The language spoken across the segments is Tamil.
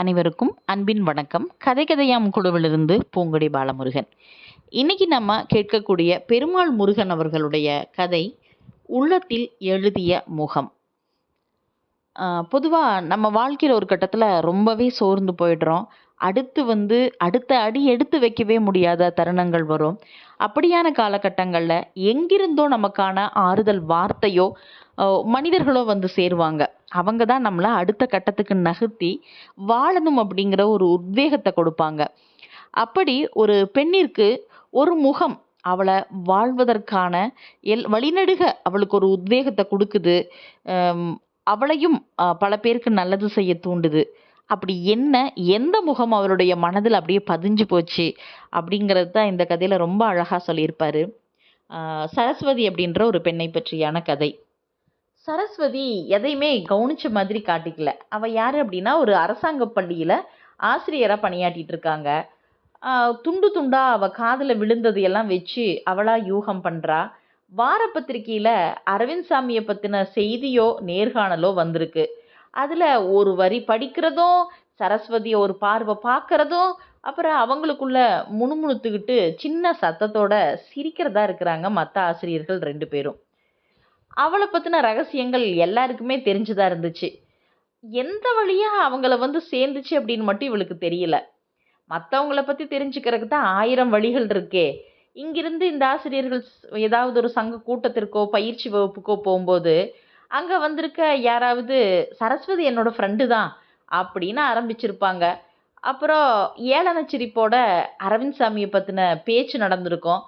அனைவருக்கும் அன்பின் வணக்கம். கதை கதையாம் குழுவிலிருந்து பூங்கொடி பாலமுருகன். இன்னைக்கு நம்ம கேட்கக்கூடிய பெருமாள் முருகன் அவர்களுடைய கதை உள்ளத்தில் எழுதிய முகம். பொதுவாக நம்ம வாழ்க்கையில் ஒரு கட்டத்தில் ரொம்பவே சோர்ந்து போயிடுறோம். அடுத்து வந்து அடுத்த அடி எடுத்து வைக்கவே முடியாத தருணங்கள் வரும். அப்படியான காலகட்டங்களில் எங்கிருந்தோ நமக்கான ஆறுதல் வார்த்தையோ மனிதர்களோ வந்து சேருவாங்க. அவங்க தான் நம்மளை அடுத்த கட்டத்துக்கு நகர்த்தி வாழணும் அப்படிங்கிற ஒரு உத்வேகத்தை கொடுப்பாங்க. அப்படி ஒரு பெண்ணிற்கு ஒரு முகம் அவளை வாழ்வதற்கான எல் வழிநடுக அவளுக்கு ஒரு உத்வேகத்தை கொடுக்குது. அவளையும் பல பேருக்கு நல்லது செய்ய தூண்டுது. அப்படி என்ன எந்த முகம் அவருடைய மனதில் அப்படியே பதிஞ்சு போச்சு அப்படிங்கிறது தான் இந்த கதையில் ரொம்ப அழகாக சொல்லியிருப்பாரு. சரஸ்வதி அப்படின்ற ஒரு பெண்ணை பற்றியான கதை. சரஸ்வதி எதையுமே கவனிச்ச மாதிரி காட்டிக்கல. அவ யார் அப்படின்னா ஒரு அரசாங்க பள்ளியில் ஆசிரியராக பணியாற்றிட்டு இருக்காங்க. துண்டு துண்டாக அவள் காதில் விழுந்தது எல்லாம் வச்சு அவளாக யூகம் பண்ணுறா வார பத்திரிகையில் அரவிந்த் சாமியை பற்றின செய்தியோ நேர்காணலோ வந்திருக்கு. அதில் ஒரு வரி படிக்கிறதும் சரஸ்வதியை ஒரு பார்வை பார்க்குறதும் அப்புறம் அவங்களுக்குள்ள முணுமுணுத்துக்கிட்டு சின்ன சத்தத்தோட சிரிக்கிறதா இருக்கிறாங்க மற்ற ஆசிரியர்கள் ரெண்டு பேரும். அவளை பற்றின ரகசியங்கள் எல்லாருக்குமே தெரிஞ்சுதான் இருந்துச்சு. எந்த வழியாக அவங்கள வந்து சேர்ந்துச்சு அப்படின்னு மட்டும் இவளுக்கு தெரியல. மற்றவங்கள பற்றி தெரிஞ்சுக்கிறதுக்கு தான் ஆயிரம் வழிகள் இருக்கே. இங்கிருந்து இந்த ஆசிரியர்கள் ஏதாவது ஒரு சங்க கூட்டத்திற்கோ பயிற்சி வகுப்புக்கோ போகும்போது அங்கே வந்திருக்க யாராவது சரஸ்வதி என்னோட ஃப்ரெண்டு தான் அப்படின்னு ஆரம்பிச்சிருப்பாங்க. அப்புறம் ஏளன சிரிப்போட அரவிந்த் சாமியை பற்றின பேச்சு நடந்திருக்கும்.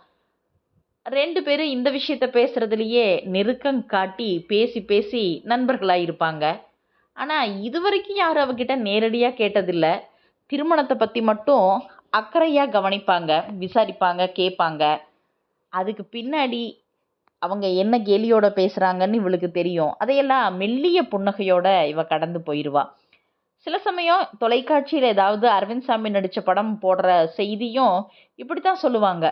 ரெண்டு பேரும் இந்த விஷயத்த பேசுகிறதுலையே நெருக்கம் காட்டி பேசி பேசி நண்பர்களாக இருப்பாங்க ஆனால் இது வரைக்கும் யாரும் அவகிட்ட நேரடியாக கேட்டதில்லை. திருமணத்தை பற்றி மட்டும் அக்கறையாக கவனிப்பாங்க விசாரிப்பாங்க கேட்பாங்க. அதுக்கு பின்னாடி அவங்க என்ன கேலியோட பேசுகிறாங்கன்னு இவளுக்கு தெரியும். அதையெல்லாம் மெல்லிய புன்னகையோட இவ கடந்து போயிடுவா சில சமயம் தொலைக்காட்சியில் ஏதாவது அரவிந்த் சாமி நடித்த படம் போடுற செய்தியும் இப்படி தான் சொல்லுவாங்க.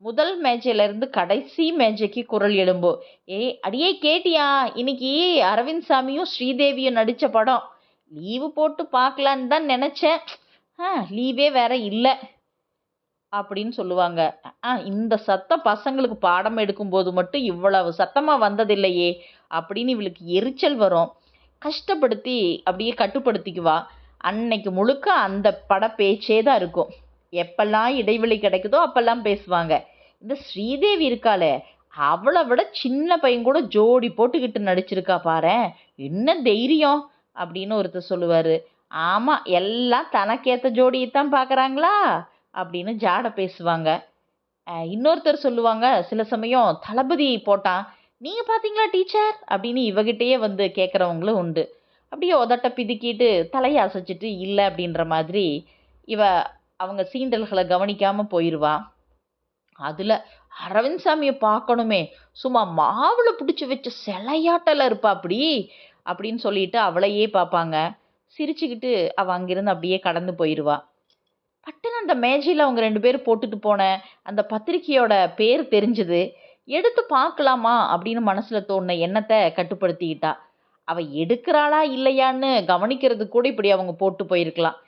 முதல் மேஜையிலேருந்து கடைசி மேஜைக்கு குரல் எழும்போ. ஏய் அடியே கேட்டியா? இன்னைக்கு அரவிந்த் சாமியும் ஸ்ரீதேவியும் நடித்த படம். லீவு போட்டு பார்க்கலான்னு தான் நினச்சேன். ஆ லீவே வேற இல்லை. அப்படின்னு சொல்லுவாங்க. ஆ இந்த சத்தம் பசங்களுக்கு பாடம் எடுக்கும்போது மட்டும் இவ்வளவு சத்தமாக வந்ததில்லையே அப்படின்னு இவளுக்கு எரிச்சல் வரும். கஷ்டப்படுத்தி அப்படியே கட்டுப்படுத்திக்குவா. அன்னைக்கு முழுக்க அந்த பட பேச்சே தான் இருக்கும். எப்பெல்லாம் இடைவெளி கிடைக்குதோ அப்பெல்லாம் பேசுவாங்க. இந்த ஸ்ரீதேவி இருக்காளே அவளை விட சின்ன பையன் கூட ஜோடி போட்டுக்கிட்டு நடிச்சிருக்கா பாரேன் என்ன தைரியம்? அப்படின்னு ஒருத்தர் சொல்லுவாரு. ஆமாம் எல்லாம் தனக்கேற்ற ஜோடியை தான் பார்க்குறாங்களா அப்படின்னு ஜாட பேசுவாங்க. இன்னொருத்தர் சொல்லுவாங்க சில சமயம் தளபதி போட்டான் நீங்கள் பார்த்தீங்களா டீச்சர்? அப்படின்னு இவகிட்டயே வந்து கேட்குறவங்களும் உண்டு. அப்படியே உதட்ட பிதுக்கிட்டு தலையை அசைச்சிட்டு இல்லை அப்படின்ற மாதிரி இவ அவங்க சீண்டல்களை கவனிக்காமல் போயிடுவா அதில் அரவிந்த் சாமியை பார்க்கணுமே. சும்மா மாவில் பிடிச்சி வச்ச சிலையாட்டல இருப்பா அப்படி அப்படின்னு சொல்லிட்டு அவளையே பார்ப்பாங்க. சிரிச்சுக்கிட்டு அவள் அங்கிருந்து அப்படியே கடந்து போயிடுவா பட்டுன்னு அந்த மேஜையில் அவங்க ரெண்டு பேரும் போட்டுட்டு போன அந்த பத்திரிக்கையோட பேர் தெரிஞ்சது. எடுத்து பார்க்கலாமா அப்படின்னு மனசில் தோணுன எண்ணத்தை கட்டுப்படுத்திக்கிட்டா. அவள் எடுக்கிறாளா இல்லையான்னு கவனிக்கிறது கூட இப்படி அவங்க போட்டு போயிருக்கலாம்.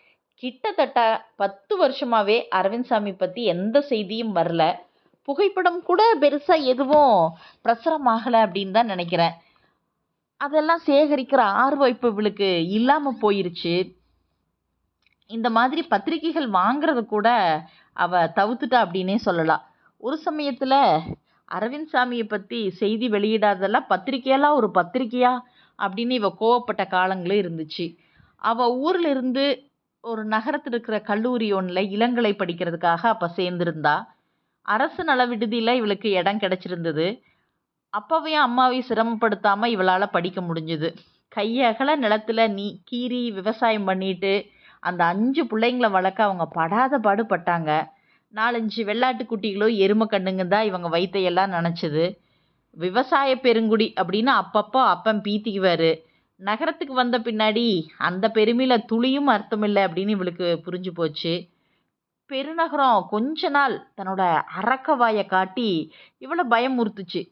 கிட்டத்தட்ட பத்து வருஷமாகவே அரவிந்த் சாமி பற்றி எந்த செய்தியும் வரல. புகைப்படம் கூட பெருசாக எதுவும் பிரசுரமாகல அப்படின்னு தான் நினைக்கிறேன். அதெல்லாம் சேகரிக்கிற ஆர்வம் இப்போ இவளுக்கு இல்லாமல் போயிருச்சு. இந்த மாதிரி பத்திரிக்கைகள் வாங்குறத கூட அவ தவிர்த்துட்டா அப்படின்னே சொல்லலாம். ஒரு சமயத்தில் அரவிந்த் சாமியை பற்றி செய்தி வெளியிடாதெல்லாம் பத்திரிக்கையெல்லாம் ஒரு பத்திரிக்கையா அப்படின்னு இவ கோவப்பட்ட காலங்களும் இருந்துச்சு. அவள் ஊரில் இருந்து ஒரு நகரத்தில் இருக்கிற கல்லூரி ஒன்றில் இளங்கலை படிக்கிறதுக்காக அப்போ சேர்ந்துருந்தா. அரசு நல விடுதியில் இவளுக்கு இடம் கிடச்சிருந்தது. அப்பாவையும் அம்மாவையும் சிரமப்படுத்தாமல் இவளால் படிக்க முடிஞ்சுது. கையகல நிலத்துல நீ கீறி விவசாயம் பண்ணிட்டு அந்த அஞ்சு பிள்ளைங்கள வளர்க்க அவங்க படாத பாடுபட்டாங்க. நாலஞ்சு வெள்ளாட்டு குட்டிகளோ எருமை கண்ணுங்க தான் இவங்க வயிற்றையெல்லாம் நினச்சது. விவசாய பெருங்குடி அப்படின்னு அப்பப்போ அப்பன் பீத்திக்குவார். நகரத்துக்கு வந்த பின்னாடி அந்த பெருமையில் துளியும் அர்த்தமில்லை அப்படின்னு இவளுக்கு புரிஞ்சு போச்சு. பெருநகரம் கொஞ்ச நாள் தன்னோட அரக்கவாயை காட்டி இவளை பயமுறுத்துச்சு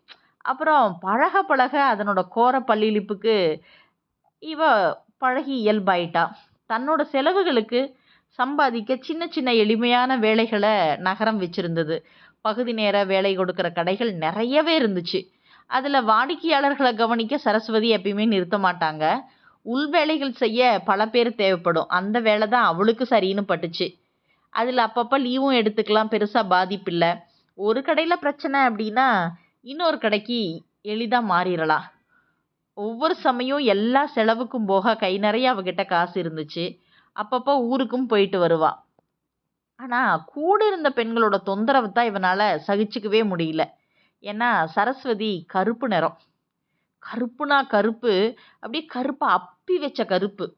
அப்புறம் பழக பழக அதனோட கோர பல்லிழிப்புக்கு இவ பழகி இயல்பாயிட்டா. தன்னோட செலவுகளுக்கு சம்பாதிக்க சின்ன சின்ன எளிமையான வேலைகளை நகரம் வச்சிருந்தது. பகுதி நேர வேலை கொடுக்குற கடைகள் நிறையவே இருந்துச்சு. அதில் வாடிக்கையாளர்களை கவனிக்க சரஸ்வதி எப்பயுமே நிறுத்த மாட்டாங்க. உள் வேலைகள் செய்ய பல பேர் தேவைப்படும். அந்த வேலை தான் அவளுக்கு சரின்னு பட்டுச்சு. அதில் அப்பப்போ லீவும் எடுத்துக்கலாம். பெருசாக பாதிப்பில்லை ஒரு கடையில் பிரச்சனை அப்படின்னா இன்னொரு கடைக்கு எளிதாக மாறிடலாம். ஒவ்வொரு சமயம் எல்லா செலவுக்கும் போக கை நிறைய அவகிட்ட காசு இருந்துச்சு. அப்பப்போ ஊருக்கும் போயிட்டு வருவா. ஆனால் கூட இருந்த பெண்களோட தொந்தரவு தான் இவனால் சகிச்சுக்கவே முடியல. ஏன்னா சரஸ்வதி கருப்பு நிறம். கருப்புனா கருப்பு அப்படியே கருப்பை அப்பி வச்ச கருப்பு.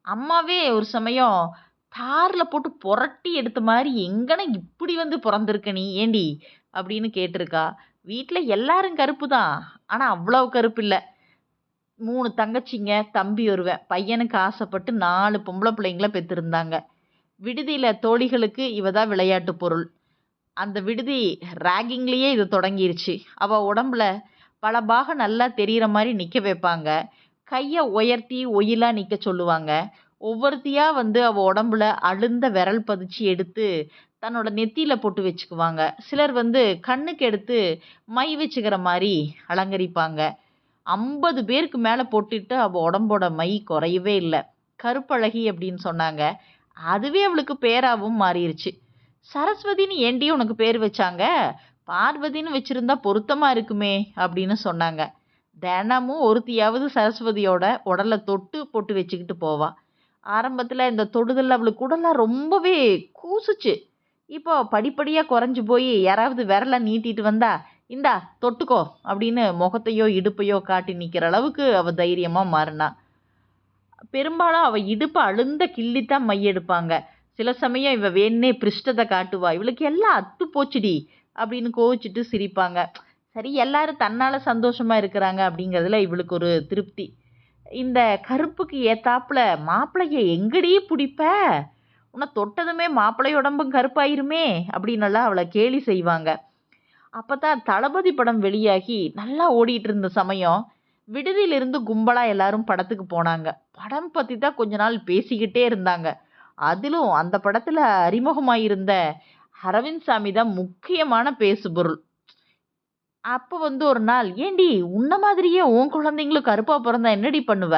அம்மாவே ஒரு சமயம் தாரில் போட்டு புரட்டி எடுத்த மாதிரி எங்கன இப்படி வந்து பிறந்திருக்க நீ? ஏண்டி? அப்படின்னு கேட்டிருக்கா. வீட்டில் எல்லாரும் கருப்பு தான். ஆனால் அவ்வளோ கருப்பு இல்லை. மூணு தங்கச்சிங்க தம்பி ஒருவன். பையனுக்கு ஆசைப்பட்டு நாலு பொம்பளை பிள்ளைங்கள பெற்றிருந்தாங்க விடுதியில் தோழிகளுக்கு இவ தான் விளையாட்டு பொருள். அந்த விடுதி ராகிங்லேயே இது தொடங்கிருச்சு. அவள் உடம்புல பல பாகம் நல்லா தெரிகிற மாதிரி நிற்க வைப்பாங்க. கையை உயர்த்தி ஒயிலாக நிற்க சொல்லுவாங்க. ஒவ்வொருத்தியாக வந்து அவள் உடம்புல அழுந்த விரல் பதிச்சு எடுத்து தன்னோட நெத்தியில் போட்டு வச்சுக்குவாங்க. சிலர் வந்து கண்ணுக்கு எடுத்து மை வச்சுக்கிற மாதிரி அலங்கரிப்பாங்க. ஐம்பது பேருக்கு மேலே போட்டுட்டு அவள் உடம்போட மை குறையவே இல்லை. கருப்பழகி அப்படின்னு சொன்னாங்க. அதுவே அவளுக்கு பேராகவும் மாறிடுச்சு சரஸ்வதின்னு ஏண்டி உனக்கு பேர் வச்சாங்க? பார்வதின்னு வச்சுருந்தா பொருத்தமாக இருக்குமே அப்படின்னு சொன்னாங்க. தினமும் ஒருத்தியாவது சரஸ்வதியோட உடலை தொட்டு போட்டு வச்சுக்கிட்டு போவா. ஆரம்பத்தில் இந்த தொடுதல் அவளுக்கு உடலாம் ரொம்பவே கூசுச்சு. இப்போ படிப்படியாக குறைஞ்சி போய் யாராவது விரலை நீட்டிட்டு வந்தா இந்தா தொட்டுக்கோ அப்படின்னு முகத்தையோ இடுப்பையோ காட்டி நிற்கிற அளவுக்கு அவள் தைரியமாக மாறினா. பெரும்பாலும் அவள் இடுப்பை அழுந்த கிள்ளித்தான் மையெடுப்பாங்க. சில சமயம் இவ வேணே பிருஷ்டத்தை காட்டுவா. இவளுக்கு எல்லாம் அத்து போச்சுடி அப்படின்னு கோவிச்சிட்டு சிரிப்பாங்க. சரி எல்லாரும் தன்னால் சந்தோஷமாக இருக்கிறாங்க அப்படிங்கிறதுல இவளுக்கு ஒரு திருப்தி. இந்த கருப்புக்கு ஏத்தாப்புல மாப்பிள்ளைய எங்கடி பிடிப்ப? உன்னை தொட்டதுமே மாப்பிள்ளை உடம்பும் கருப்பாயிருமே அப்படின்னெல்லாம் அவளை கேலி செய்வாங்க. அப்போ தான் தளபதி படம் வெளியாகி நல்லா ஓடிட்டு இருந்த சமயம் விடுதியிலிருந்து கும்பலாக எல்லாரும் படத்துக்கு போனாங்க. படம் பற்றி தான் கொஞ்ச நாள் பேசிக்கிட்டே இருந்தாங்க. அதிலும் அந்த படத்தில் அறிமுகமாயிருந்த அரவிந்த் சாமி தான் முக்கியமான பேசுபொருள். அப்போ வந்து ஒரு நாள் ஏண்டி உன்ன மாதிரியே உன் குழந்தைங்களும் கருப்பாக பிறந்தா என்னடி பண்ணுவ?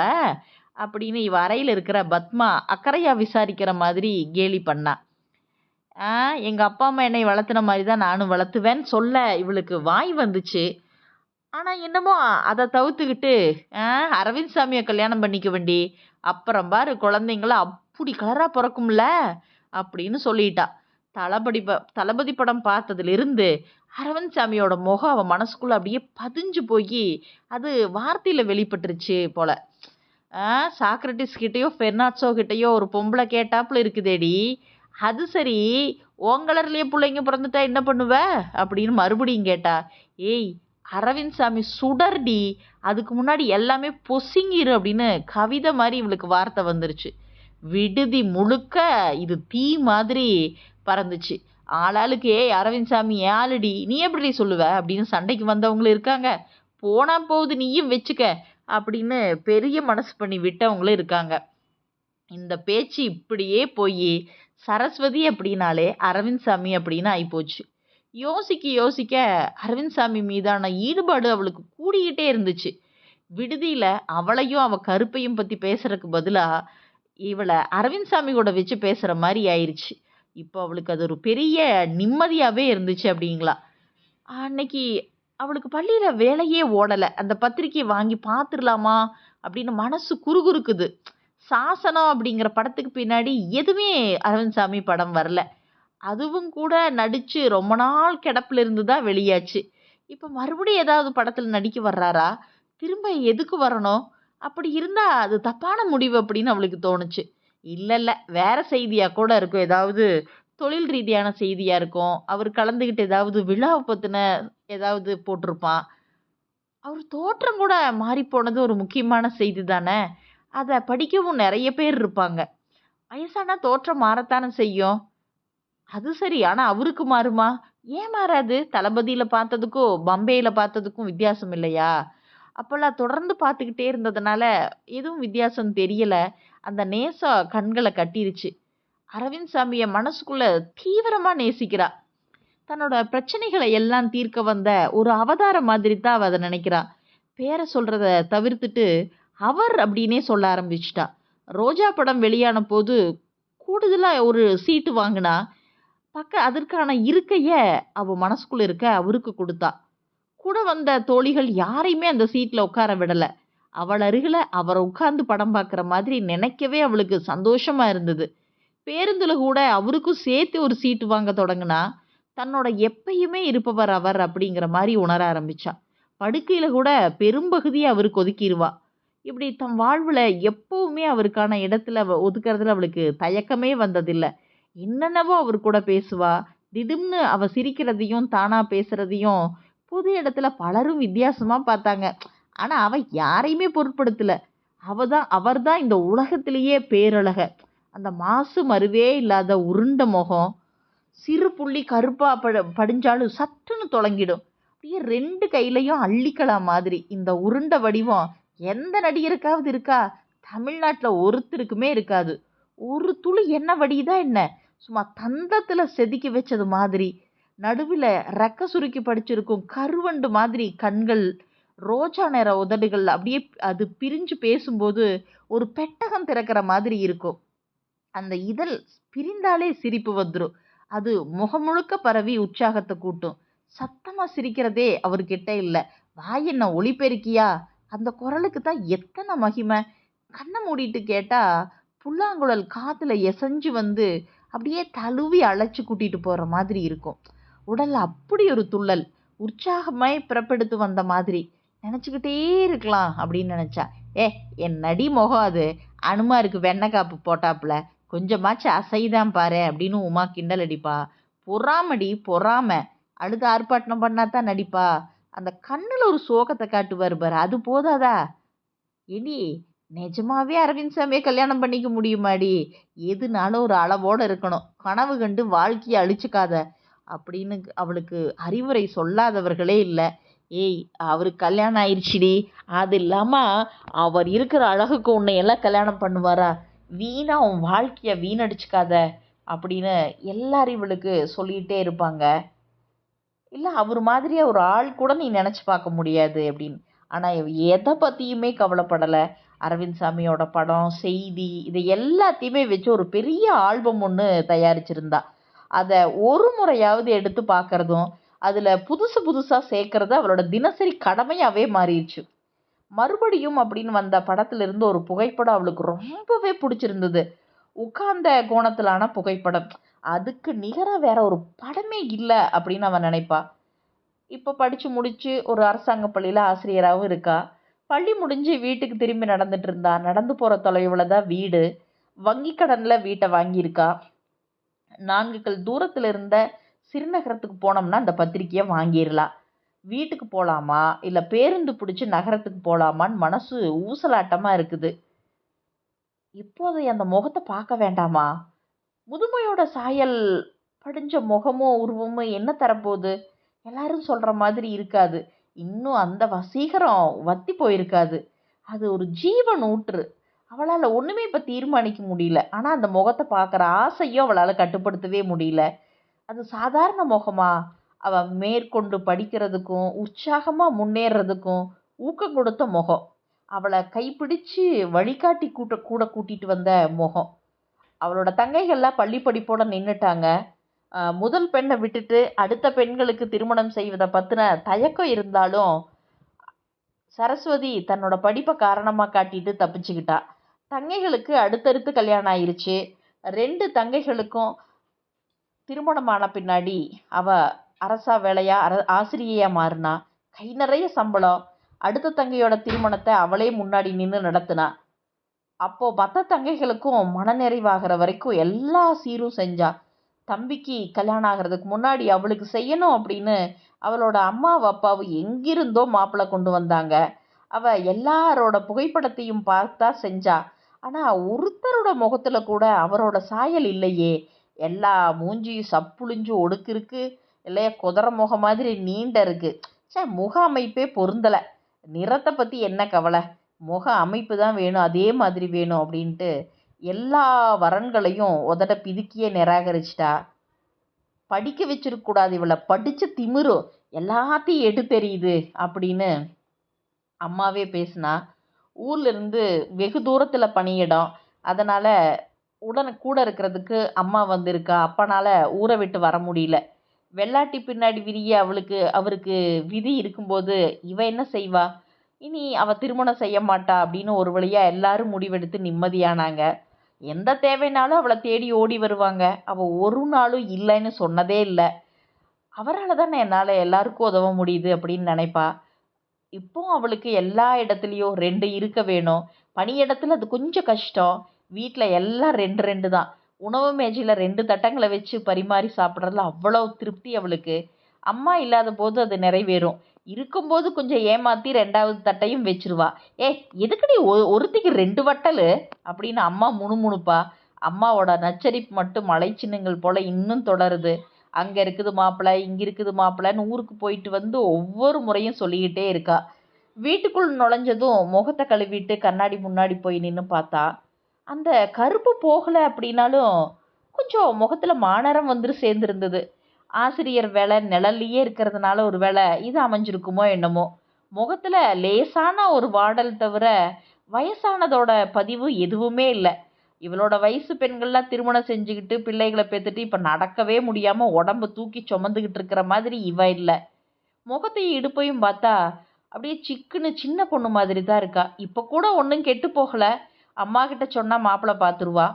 அப்படின்னு இவ அறையில் இருக்கிற பத்மா அக்கறையாக விசாரிக்கிற மாதிரி கேலி பண்ணா. ஆ எங்கள் அப்பா அம்மா என்னை வளர்த்துன மாதிரி தான் நானும் வளர்த்துவேன்னு சொல்ல இவளுக்கு வாய் வந்துச்சு. ஆனால் என்னமோ அதை தவிர்த்துக்கிட்டு ஆ அரவிந்த் சாமியை கல்யாணம் பண்ணிக்க வேண்டி அப்புறம் பாரு குழந்தைங்கள அப்படி கலராக பிறக்கும்ல? அப்படின்னு சொல்லிட்டா. தளபதி ப தளபதி படம் பார்த்ததுலேருந்து அரவிந்த் சாமியோட முகம் அவன் மனசுக்குள்ளே அப்படியே பதிஞ்சு போய் அது வார்த்தையில் வெளிப்பட்டுருச்சு போல. சாக்ரட்டிஸ் கிட்டேயோ ஃபெர்னாட்ஸோ கிட்டேயோ ஒரு பொம்பளை கேட்டாப்புல இருக்குதேடி. அது சரி உங்களர்லேயே பிள்ளைங்க பிறந்துட்டா என்ன பண்ணுவ? அப்படின்னு மறுபடியும் கேட்டா ஏய் அரவிந்த் சாமி சுடர்டி அதுக்கு முன்னாடி எல்லாமே பொசிங்கிரு அப்படின்னு கவிதை மாதிரி இவளுக்கு வார்த்தை வந்துருச்சு. விடுதி முழுக்க இது தீ மாதிரி பறந்துச்சு. ஆளாளுக்கு ஏய் அரவிந்த் சாமி ஏழுடி நீ எப்படி சொல்லுவ? அப்படின்னு சண்டைக்கு வந்தவங்களும் இருக்காங்க. போனா போகுது நீயும் வச்சுக்க அப்படின்னு பெரிய மனசு பண்ணி விட்டவங்களும் இருக்காங்க. இந்த பேச்சு இப்படியே போய் சரஸ்வதி அப்படின்னாலே அரவிந்த் சாமி அப்படின்னு ஆகிப்போச்சு யோசிக்க யோசிக்க அரவிந்த் சாமி மீதான ஈடுபாடு அவளுக்கு கூடிக்கிட்டே இருந்துச்சு. விடுதியில் அவளையும் அவள் கருப்பையும் பற்றி பேசுறதுக்கு பதிலாக இவளை அரவிந்த் சாமி கூட வச்சு பேசுகிற மாதிரி ஆயிடுச்சு இப்போ அவளுக்கு அது ஒரு பெரிய நிம்மதியாகவே இருந்துச்சு அப்படிங்களா? அன்னைக்கு அவளுக்கு பள்ளியில் வேலையே ஓடலை. அந்த பத்திரிக்கையை வாங்கி பார்த்துடலாமா அப்படின்னு மனசு குறுகுறுக்குது. சாசனம் அப்படிங்கிற படத்துக்கு பின்னாடி எதுவுமே அரவிந்த் சாமி படம் வரல. அதுவும் கூட நடித்து ரொம்ப நாள் கிடப்பில் இருந்து தான் வெளியாச்சு. இப்போ மறுபடியும் ஏதாவது படத்தில் நடிக்க வர்றாரா? திரும்ப எதுக்கு வரணும்? அப்படி இருந்தால் அது தப்பான முடிவு அப்படின்னு அவளுக்கு தோணுச்சு. இல்லை இல்லை வேற செய்தியாக கூட இருக்கும். ஏதாவது தொழில் ரீதியான செய்தியாக இருக்கும். அவர் கலந்துக்கிட்டு ஏதாவது விழாவை பற்றின ஏதாவது போட்டிருப்பான். அவர் தோற்றம் கூட மாறி போனது ஒரு முக்கியமான செய்தி தானே. அதை படிக்கவும் நிறைய பேர் இருப்பாங்க. வயசானா தோற்றம் மாறத்தானே செய்யும். அது சரி ஆனால் அவருக்கு மாறுமா? ஏன் மாறாது? தளபதியில் பார்த்ததுக்கும் பம்பேயில் பார்த்ததுக்கும் வித்தியாசம் இல்லையா? அப்போல்லாம் தொடர்ந்து பார்த்துக்கிட்டே இருந்ததுனால எதுவும் வித்தியாசம் தெரியலை. அந்த நேசம் கண்களை கட்டிருச்சு. அரவிந்த் சாமியை மனசுக்குள்ள தீவிரமாக நேசிக்கிறா. தன்னோட பிரச்சனைகளை எல்லாம் தீர்க்க வந்த ஒரு அவதாரம் மாதிரி தான் அவ அதை நினைக்கிறா. பேரை சொல்கிறத தவிர்த்துட்டு அவர் அப்படின்னே சொல்ல ஆரம்பிச்சிட்டா. ரோஜா படம் வெளியான போது கூடுதலாக ஒரு சீட்டு வாங்கினா பக்க அதற்கான இருக்கையை அவள் மனசுக்குள்ளே இருக்க அவருக்கு கொடுத்தா. கூட வந்த தோழிகள் யாரையுமே அந்த சீட்ல உட்கார விடல. அவள் அருகில அவரை உட்கார்ந்து படம் பார்க்குற மாதிரி நினைக்கவே அவளுக்கு சந்தோஷமா இருந்தது. பேருந்துல கூட அவருக்கும் சேர்த்து ஒரு சீட்டு வாங்க தொடங்கினா தன்னோட எப்பயுமே இருப்பவர் அவர் அப்படிங்கிற மாதிரி உணர ஆரம்பிச்சா. படுக்கையில கூட பெரும்பகுதியை அவருக்கு ஒதுக்கிடுவா இப்படி தம் வாழ்வுல எப்பவுமே அவருக்கான இடத்துல அவ ஒதுக்குறதுல அவளுக்கு தயக்கமே வந்ததில்லை. என்னென்னவோ அவர் கூட பேசுவா. திடும்னு அவ சிரிக்கிறதையும் தானா பேசுறதையும் புது இடத்துல பலரும் வித்தியாசமாக பார்த்தாங்க. ஆனால் அவள் யாரையுமே பொருட்படுத்தலை. அவ தான் அவர் தான் இந்த உலகத்திலேயே பேரழக. அந்த மாசு மருவே இல்லாத உருண்ட முகம் சிறு புள்ளி கருப்பாக பட படிஞ்சாலும் சட்டுன்னு தொலங்கிடும். அப்படியே ரெண்டு கையிலையும் அள்ளிக்கலாம் மாதிரி. இந்த உருண்ட வடிவம் எந்த நடிகருக்காவது இருக்கா? தமிழ்நாட்டில் ஒருத்தருக்குமே இருக்காது. ஒரு துளி என்ன வடிதான் என்ன? சும்மா தந்தத்தில் செதுக்கி வச்சது மாதிரி. நடுவில் ரெக்க சுருக்கி படிச்சிருக்கும் கருவண்டு மாதிரி கண்கள் ரோஜா நிற உதடுகள் அப்படியே அது பிரிஞ்சு பேசும்போது ஒரு பெட்டகம் திறக்கிற மாதிரி இருக்கும். அந்த இதழ் பிரிந்தாலே சிரிப்பு வந்துடும் அது முகம் முழுக்க பரவி உற்சாகத்தை கூட்டும். சத்தமாக சிரிக்கிறதே அவர்கிட்ட இல்லை. வாய் என்ன ஒளிபெருக்கியா அந்த குரலுக்கு தான் எத்தனை மகிமை. கண்ணை மூடிட்டு கேட்டால் புல்லாங்குழல் காற்றுல எசைஞ்சு வந்து அப்படியே தழுவி அழைச்சி கூட்டிகிட்டு போகிற மாதிரி இருக்கும். உடல் அப்படி ஒரு துள்ளல். உற்சாகமாய் பிறப்பெடுத்து வந்த மாதிரி. நினச்சிக்கிட்டே இருக்கலாம் அப்படின்னு நினச்சா ஏ என் நடி முகம் அது. அனுமாருக்கு வெண்ணெய் காப்பு போட்டாப்புல. கொஞ்சமாச்சும் அசைதான் பாரு அப்படின்னு உமா கிண்டல் அடிப்பா. பொறாமடி பொறாம. அழுது ஆர்ப்பாட்டம் பண்ணாதான் நடிப்பா. அந்த கண்ணில் ஒரு சோகத்தை காட்டுவார் பாரு. அது போதாதா? எடி நிஜமாவே அரவிந்த் சாமியை கல்யாணம் பண்ணிக்க முடியுமாடி? எதுனாலும் ஒரு அளவோடு இருக்கணும். கனவு கண்டு வாழ்க்கையை அழிச்சுக்காத. அப்படின்னு அவளுக்கு அறிவுரை சொல்லாதவர்களே இல்லை. ஏய் அவருக்கு கல்யாணம் ஆயிடுச்சுடி அது இல்லாமல் அவர் இருக்கிற அழகுக்கு உன்னை எல்லாம் கல்யாணம் பண்ணுவாரா? வீணாக உன் வாழ்க்கையை வீணடிச்சுக்காத அப்படின்னு எல்லாரும் இவளுக்கு சொல்லிகிட்டே இருப்பாங்க. இல்லை அவர் மாதிரியே ஒரு ஆள் கூட நீ நினச்சி பார்க்க முடியாது அப்படின்னு. ஆனால் இவ எதை பற்றியுமே கவலைப்படலை. அரவிந்த் சாமியோட படம் செய்தி இதை எல்லாத்தையுமே வச்சு ஒரு பெரிய ஆல்பம் ஒன்று தயாரிச்சிருந்தா. அதை ஒரு முறையாவது எடுத்து பார்க்கறதும் அதில் புதுசு புதுசாக சேர்க்கறது அவளோட தினசரி கடமையாகவே மாறிடுச்சு. மறுபடியும் அப்படின்னு வந்த படத்துலேருந்து ஒரு புகைப்படம் அவளுக்கு ரொம்பவே பிடிச்சிருந்தது. உட்கார்ந்த கோணத்திலான புகைப்படம். அதுக்கு நிகராக வேற ஒரு படமே இல்லை அப்படின்னு அவன் நினைப்பா. இப்போ படித்து முடித்து ஒரு அரசாங்க பள்ளியில் ஆசிரியராகவும் இருக்கா. பள்ளி முடிஞ்சு வீட்டுக்கு திரும்பி நடந்துட்டு இருந்தா நடந்து போகிற தொலைவில் தான் வீடு. வங்கி கடனில் வீட்டை வாங்கியிருக்கா. நான்கு கல் தூரத்தில் இருந்த சிறுநகரத்துக்கு போனோம்னா அந்த பத்திரிக்கையை வாங்கிடலாம். வீட்டுக்கு போகலாமா இல்லை பேருந்து பிடிச்சி நகரத்துக்கு போகலாமான்னு மனசு ஊசலாட்டமாக இருக்குது. இப்போதை அந்த முகத்தை பார்க்க வேண்டாமா? முதுமையோட சாயல் படிஞ்ச முகமும் உருவமும் என்ன தரப்போகுது? எல்லாரும் சொல்கிற மாதிரி இருக்காது. இன்னும் அந்த வசீகரம் வத்தி போயிருக்காது. அது ஒரு ஜீவன் ஊற்று. அவளால் ஒன்றுமே இப்போ தீர்மானிக்க முடியல. ஆனால் அந்த முகத்தை பார்க்குற ஆசையும் அவளால் கட்டுப்படுத்தவே முடியல. அது சாதாரண முகமா? அவள் மேற்கொண்டு படிக்கிறதுக்கும் உற்சாகமாக முன்னேறதுக்கும் ஊக்கம் கொடுத்த முகம். அவளை கைப்பிடிச்சு வழிகாட்டி கூட்ட கூட கூட்டிகிட்டு வந்த முகம். அவளோட தங்கைகள்லாம் பள்ளி படிப்போட நின்றுட்டாங்க முதல் பெண்ணை விட்டுட்டு அடுத்த பெண்களுக்கு திருமணம் செய்வதை பற்றின தயக்கம் இருந்தாலும் சரஸ்வதி தன்னோட படிப்பை காரணமாக காட்டிட்டு தப்பிச்சுக்கிட்டா. தங்கைகளுக்கு அடுத்தடுத்து கல்யாணம் ஆயிருச்சு. ரெண்டு தங்கைகளுக்கும் திருமணமான பின்னாடி அவ அரசா வேலையா அர ஆசிரியையா மாறினா கை நிறைய சம்பளம். அடுத்த தங்கையோட திருமணத்தை அவளே முன்னாடி நின்று நடத்தினா. அப்போ மற்ற தங்கைகளுக்கும் மனநிறைவாகிற வரைக்கும் எல்லா சீரும் செஞ்சா தம்பிக்கு கல்யாணம் ஆகிறதுக்கு முன்னாடி அவளுக்கு செய்யணும் அப்படின்னு அவளோட அம்மாவும் அப்பாவும் எங்கிருந்தோ மாப்பிள்ளை கொண்டு வந்தாங்க. அவ எல்லாரோட புகைப்படத்தையும் பார்த்தா செஞ்சா ஆனால் ஒருத்தரோட முகத்துல கூட அவரோட சாயல் இல்லையே. எல்லா மூஞ்சியும் சப்புளிஞ்சு ஒடுக்கிருக்கு. இல்லையா? குதிரை முகம் மாதிரி நீண்ட இருக்கு. சே முக அமைப்பே பொருந்தலை. நிறத்தை பற்றி என்ன கவலை? முக அமைப்பு தான் வேணும். அதே மாதிரி வேணும் அப்படின்ட்டு எல்லா வரன்களையும் உதட பிதுக்கியே நிராகரிச்சிட்டா. படிக்க வச்சிருக்கக்கூடாது இவளை. படித்து திமிரும் எல்லாத்தையும் எடுத்தெறியுது அப்படின்னு அம்மாவே பேசினா. ஊர்லேருந்து வெகு தூரத்தில் பணியிடம். அதனால் உடன் கூட இருக்கிறதுக்கு அம்மா வந்திருக்கா. அப்பானால் ஊரை விட்டு வர முடியல. வெள்ளாட்டி பின்னாடி விரிய அவளுக்கு அவருக்கு விதி இருக்கும்போது இவ என்ன செய்வா? இனி அவ திருமணம் செய்ய மாட்டா அப்படின்னு ஒரு வழியாக எல்லாரும் முடிவெடுத்து நிம்மதியானாங்க. எந்த தேவைனாலும் அவளை தேடி ஓடி வருவாங்க. அவள் ஒரு நாளும் இல்லைன்னு சொன்னதே இல்லை. அவரால் தானே என்னால் எல்லாருக்கும் உதவ முடியுது அப்படின்னு நினைப்பா. இப்போ அவளுக்கு எல்லா இடத்துலையும் ரெண்டு இருக்க வேணும். பணியிடத்தில் அது கொஞ்சம் கஷ்டம். வீட்டில் எல்லாம் ரெண்டு ரெண்டு தான். உணவு மேஜையில் ரெண்டு தட்டங்களை வச்சு பரிமாறி சாப்பிட்றதுல அவ்வளோ திருப்தி அவளுக்கு. அம்மா இல்லாத போது அது நிறைவேறும். இருக்கும்போது கொஞ்சம் ஏமாற்றி ரெண்டாவது தட்டையும் வச்சிருவா. ஏ எதுக்குடி ஒ ஒருத்திக்கு ரெண்டு வட்டல்? அப்படின்னு அம்மா முணுமுணுப்பா. அம்மாவோட நச்சரிப்பு மட்டும் மலை சின்னங்கள் இன்னும் தொடருது. அங்கே இருக்குது மாப்பிள்ளை இங்கே இருக்குது மாப்பிள்ளைன்னு ஊருக்கு போயிட்டு வந்து ஒவ்வொரு முறையும் சொல்லிக்கிட்டே இருக்கா. வீட்டுக்குள் நுழைஞ்சதும் முகத்தை கழுவிட்டு கண்ணாடி முன்னாடி போய் நின்று பார்த்தா அந்த கருப்பு போகலை அப்படின்னாலும் கொஞ்சம் முகத்தில் மாநரம் வந்துட்டு சேர்ந்துருந்தது. ஆசிரியர் வேலை நிழல்லையே இருக்கிறதுனால ஒரு வேலை இது அமைஞ்சிருக்குமோ என்னமோ. முகத்தில் லேசான ஒரு வாடல் தவிர வயசானதோட பதிவு எதுவுமே இல்லை. இவளோட வயசு பெண்கள்லாம் திருமணம் செஞ்சுக்கிட்டு பிள்ளைகளை பெற்றுட்டு இப்போ நடக்கவே முடியாமல் உடம்பு தூக்கி சுமந்துக்கிட்டு இருக்கிற மாதிரி இவ இல்லை. முகத்தையும் இடுப்பையும் பார்த்தா அப்படியே சிக்குன்னு சின்ன பொண்ணு மாதிரி தான் இருக்கா. இப்போ கூட ஒன்றும் கெட்டு போகலை. அம்மா கிட்ட சொன்னால் மாப்பிள்ளை பார்த்துருவா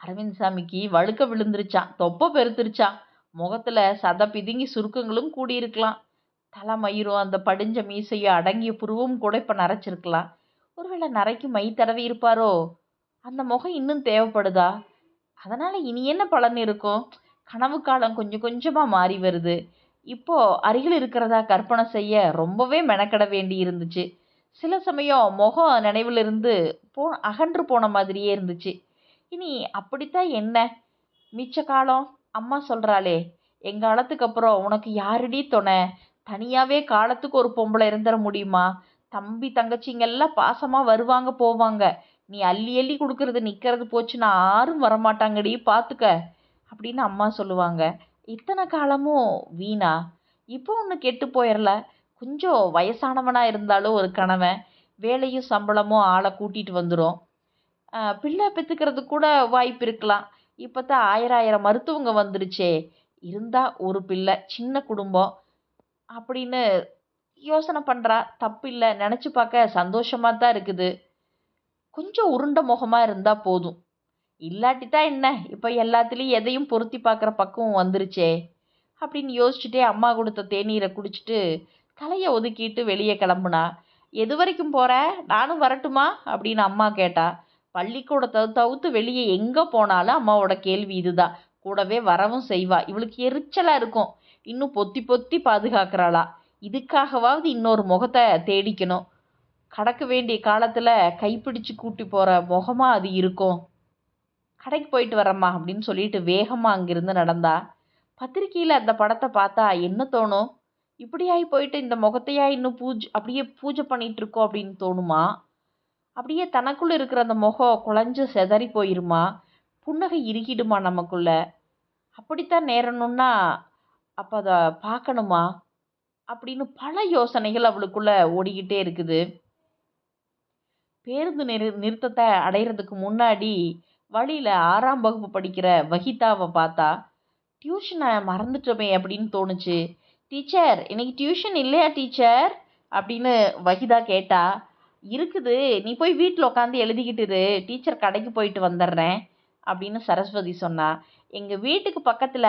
அரவிந்த் சாமிக்கு வழுக்க விழுந்துருச்சான் தொப்பை பெருத்துருச்சான் முகத்தில் சத பிதுங்கி சுருக்கங்களும் கூடியிருக்கலாம். தலை மயிரும் அந்த படிஞ்ச மீசையும் அடங்கிய புருவும் கூட இப்போ நரைச்சிருக்கலாம். ஒருவேளை நரைக்கு மை தடவி இருப்பாரோ? அந்த முகம் இன்னும் தேவைப்படுதா? அதனால் இனி என்ன பலன் இருக்கும்? கனவு காலம் கொஞ்சம் கொஞ்சமாக மாறி வருது. இப்போ அருகில் இருக்கிறதா கற்பனை செய்ய ரொம்பவே மெனக்கட வேண்டி இருந்துச்சு. சில சமயம் முகம் நினைவிலிருந்து போ அகன்று போன மாதிரியே இருந்துச்சு. இனி அப்படித்தான் என்ன? மிச்ச காலம்? அம்மா சொல்கிறாளே எங்காலத்துக்கு அப்புறம் உனக்கு யாரடி துணை? தனியாகவே காலத்துக்கு ஒரு பொம்பளை இருந்துட முடியுமா? தம்பி தங்கச்சிங்கெல்லாம் பாசமாக வருவாங்க போவாங்க. நீ அள்ளி அள்ளி கொடுக்கறது நிற்கிறது போச்சுன்னா யாரும் வரமாட்டாங்கடி பார்த்துக்க அப்படின்னு அம்மா சொல்லுவாங்க. இத்தனை காலமும் வீணா? இப்போ ஒன்று கெட்டு போயிடல கொஞ்சம் வயசானவனாக இருந்தாலும் ஒரு கணவன் வேலையும் சம்பளமும் ஆளை கூட்டிகிட்டு வந்துடும் பிள்ளை பெற்றுக்கிறது கூட வாய்ப்பு இருக்கலாம். இப்போ தான் ஆயிரம் ஆயிரம் மருத்துவங்க வந்துருச்சே. இருந்தால் ஒரு பிள்ளை சின்ன குடும்பம் அப்படின்னு யோசனை பண்ணுறா தப்பு இல்லை நினச்சி பார்க்க சந்தோஷமாக தான் இருக்குது. கொஞ்சம் உருண்ட முகமாக இருந்தால் போதும். இல்லாட்டி தான் என்ன? இப்போ எல்லாத்துலேயும் எதையும் பொருத்தி பார்க்குற பக்குவம் வந்துருச்சே. அப்படின்னு யோசிச்சுட்டே அம்மா கொடுத்த தேநீரை குடிச்சிட்டு தலையை ஒதுக்கிட்டு வெளியே கிளம்புனா எது வரைக்கும் போகிற நானும் வரட்டுமா? அப்படின்னு அம்மா கேட்டா பள்ளிக்கூடத்தை தவிர்த்து வெளியே எங்கே போனாலும் அம்மாவோட கேள்வி இதுதான். கூடவே வரவும் செய்வா. இவளுக்கு எரிச்சலாக இருக்கும். இன்னும் பொத்தி பொத்தி பாதுகாக்கிறாளா. இதுக்காகவாவது இன்னொரு முகத்தை தேடிக்கணும். கடக்க வேண்டிய காலத்தில் கைப்பிடிச்சு கூட்டி போகிற முகமாக அது இருக்கும். கடைக்கு போயிட்டு வரம்மா அப்படின்னு சொல்லிட்டு வேகமாக அங்கிருந்து நடந்தா. பத்திரிக்கையில் அந்த படத்தை பார்த்தா என்ன தோணும்? இப்படியாகி போயிட்டு இந்த முகத்தையா இன்னும் பூஜ் அப்படியே பூஜை பண்ணிட்டு இருக்கோம் அப்படின்னு தோணுமா? அப்படியே தனக்குள்ளே இருக்கிற அந்த முகம் குழஞ்சு செதறி போயிருமா? புன்னகை இறுகிடுமா நமக்குள்ள? அப்படித்தான் நேரணும்னா அப்போ அதை பார்க்கணுமா? அப்படின்னு பல யோசனைகள் அவளுக்குள்ளே ஓடிக்கிட்டே இருக்குது. பேருந்து நிறு நிறுத்தத்தை அடையிறதுக்கு முன்னாடி வழியில் ஆறாம் வகுப்பு படிக்கிற வகிதாவை பார்த்தா டியூஷனை மறந்துட்டோமே அப்படின்னு தோணுச்சு. டீச்சர் இன்னைக்கு டியூஷன் இல்லையா டீச்சர்? அப்படின்னு வகிதா கேட்டா இருக்குது நீ போய் வீட்டில் உட்காந்து எழுதிக்கிட்டு இரு டீச்சர் கடைக்கு போயிட்டு வந்துடுறேன் அப்படின்னு சரஸ்வதி சொன்னா. எங்கள் வீட்டுக்கு பக்கத்தில்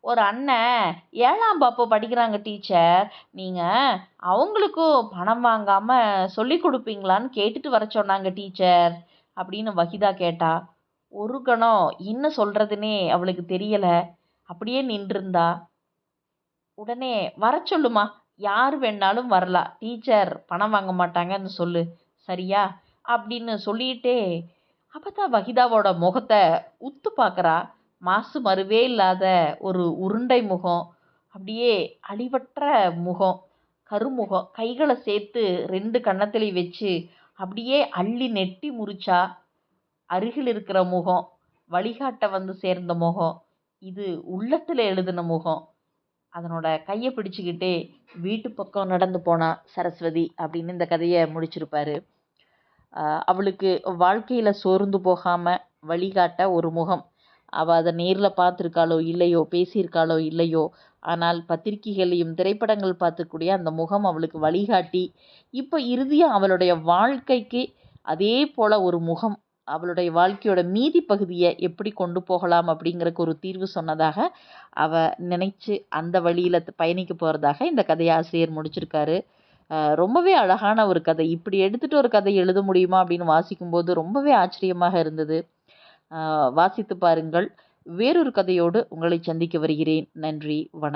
ஒரு அண்ணன் ஏழாம் பாப்பு படிக்கிறாங்க டீச்சர் நீங்கள் அவங்களுக்கும் பணம் வாங்காமல் சொல்லி கொடுப்பீங்களான்னு கேட்டுட்டு வர சொன்னாங்க டீச்சர் அப்படின்னு வகிதா கேட்டா. ஒரு கணம் என்ன சொல்கிறதுனே அவளுக்கு தெரியலை. அப்படியே நின்றுருந்தா. உடனே வர சொல்லுமா யார் வேணாலும் வரலாம் டீச்சர் பணம் வாங்க மாட்டாங்கன்னு சொல்லு சரியா? அப்படின்னு சொல்லிட்டே. அப்போ தான் வகிதாவோட முகத்தை உத்து பார்க்குறா. மாசு மறுவே இல்லாத ஒரு உருண்டை முகம் அப்படியே அழிவற்ற முகம் கருமுகம் கைகளை சேர்த்து ரெண்டு கன்னத்துலேயும் வச்சு அப்படியே அள்ளி நெட்டி முறிச்சா அருகில் இருக்கிற முகம் வழிகாட்ட வந்து சேர்ந்த முகம் இது உள்ளத்தில் எழுதின முகம். அதனோட கையை பிடிச்சிக்கிட்டே வீட்டு பக்கம் நடந்து போனா சரஸ்வதி அப்படின்னு இந்த கதையை முடிச்சிருப்பாரு. அவளுக்கு வாழ்க்கையில் சோர்ந்து போகாமல் வழிகாட்ட ஒரு முகம் அவள் அதை நேரில் பார்த்துருக்காளோ இல்லையோ பேசியிருக்காளோ இல்லையோ ஆனால் பத்திரிகைகளையும் திரைப்படங்கள் பார்த்துக்கூடிய அந்த முகம் அவளுக்கு வழிகாட்டி இப்போ இறுதியாக அவளுடைய வாழ்க்கைக்கு அதே போல் ஒரு முகம் அவளுடைய வாழ்க்கையோட மீதி பகுதியை எப்படி கொண்டு போகலாம் அப்படிங்கிறக்கு ஒரு தீர்வு சொன்னதாக அவ நினைச்சு அந்த வழியில் பயணிக்க போகிறதாக இந்த கதையாசிரியர் முடிச்சிருக்காரு. ரொம்பவே அழகான ஒரு கதை. இப்படி எடுத்துகிட்டு ஒரு கதை எழுத முடியுமா அப்படின்னு வாசிக்கும்போது ரொம்பவே ஆச்சரியமாக இருந்தது. வாசித்து பாருங்கள். வேறொரு கதையோடு உங்களை சந்திக்க வருகிறேன். நன்றி வணக்கம்.